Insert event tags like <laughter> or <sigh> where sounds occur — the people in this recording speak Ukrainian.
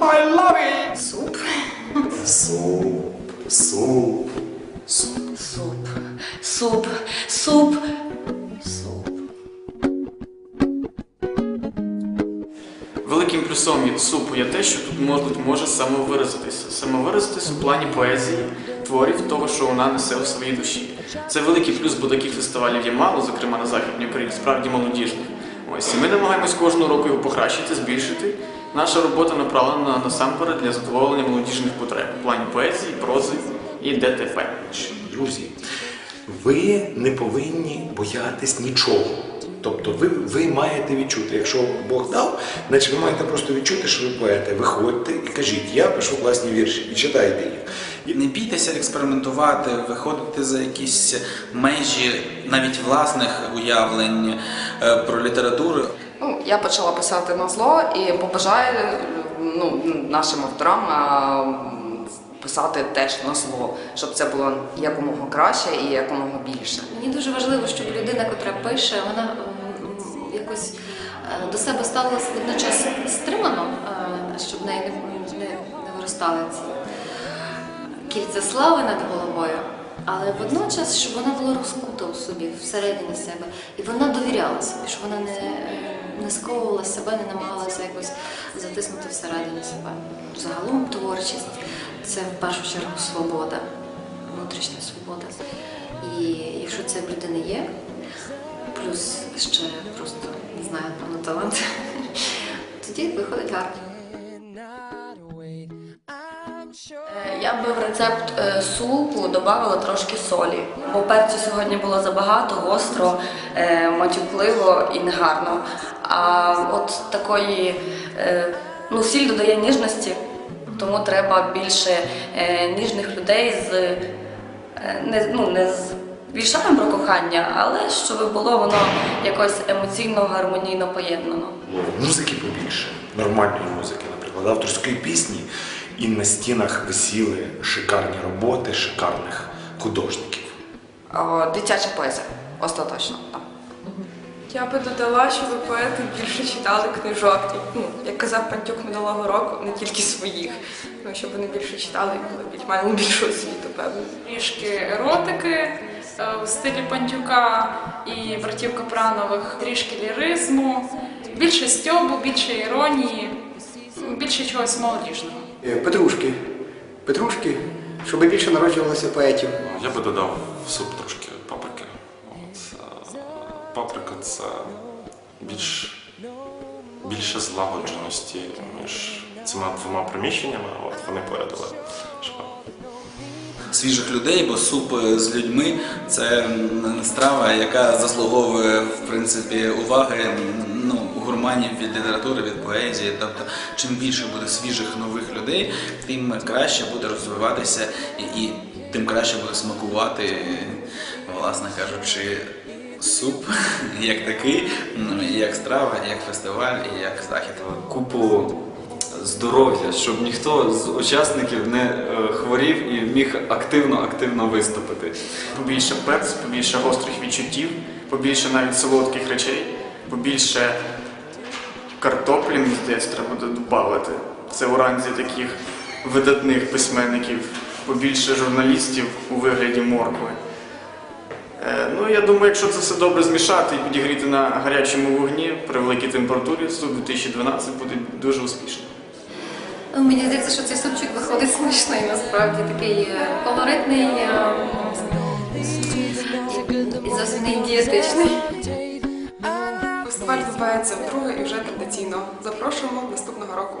I love it. Суп. Суп, суп. Суп. Суп. Суп. Суп. Великим плюсом від супу є те, що тут молодь може самовиразитися. Самовиразитися у плані поезії, творів, того, що вона несе у своїй душі. Це великий плюс, бо таких фестивалів є мало, зокрема на Західній Україні, справді молодіжних. Ось і ми намагаємось кожного року його покращити, збільшити. Наша робота направлена насамперед для задоволення молодіжних потреб у плані поезії, прози і ДТП. Друзі, ви не повинні боятись нічого. Тобто ви, ви маєте відчути, якщо Бог дав, значить ви маєте просто відчути, що ви поете. Виходьте і кажіть, я пишу класні вірші і читайте їх. І Не бійтеся експериментувати, виходити за якісь межі навіть власних уявлень е, про літературу. Ну, я почала писати на зло і побажаю ну, нашим авторам писати теж на зло, щоб це було якомога краще і якомога більше. Мені дуже важливо, щоб людина, яка пише, вона якось е, до себе ставилася водночас стримано, е, щоб в неї не, не, не виростали ці кільця слави над головою, але водночас, щоб вона була розкута у собі, всередині себе, і вона довіряла собі, щоб вона не, не сковувала себе, не намагалася якось затиснути всередині себе. Загалом творчість це в першу чергу свобода, внутрішня свобода. І якщо це в людини є, плюс ще просто не знаю, певно талант, <laughs> тоді виходить гарно. Е, Я би в рецепт е, супу додавала трошки солі, бо перцю сьогодні було забагато, гостро, е, матюкливо і негарно. А от такої, ну, сіль додає ніжності, тому треба більше ніжних людей з не, ну, не з віршами про кохання, але щоб було воно якось емоційно, гармонійно поєднано. Музики побільше, нормальної музики, наприклад, авторської пісні, і на стінах висіли шикарні роботи шикарних художників. А, дитяча поезія, остаточно. так. Я би додала, щоб поети більше читали книжок. Ну, як казав Пантюк минулого року, не тільки своїх, ну, щоб вони більше читали і були більш мали більшу освіту, певно. трішки еротики е, в стилі Пантюка і братів Капранових, трішки ліризму, більше стьобу, більше іронії, більше чогось молодіжного. Е, Петрушки. Петрушки, щоб більше народжувалося поетів. Я би додав в суп трошки паприки. От, е, паприка це більш, більше злагодженості між цими двома приміщеннями. От вони порядили. Що свіжих людей, бо суп е, з людьми це страва, яка заслуговує в принципі уваги ну, гурманів від літератури, від поезії. Тобто, чим більше буде свіжих нових людей, тим краще буде розвиватися і, тим краще буде смакувати, власне кажучи. Суп <laughs> як такий, м, як страва, як фестиваль і як захід. купу здоров'я, щоб ніхто з учасників не е, хворів і міг активно-активно виступити. побільше перцю, побільше гострих відчуттів, побільше навіть солодких речей, побільше картоплі, здається, треба буде додати. Це у ранзі таких видатних письменників, побільше журналістів у вигляді моркви. Е, Ну, я думаю, якщо це все добре змішати і підігріти на гарячому вогні при великій температурі, суп 2012 буде дуже успішним. Ну, Мені здається, що цей супчик виходить смачний, насправді такий е, колоритний е, і зовсім не дієтичний. Фестиваль відбувається вдруге і вже традиційно. Запрошуємо наступного року.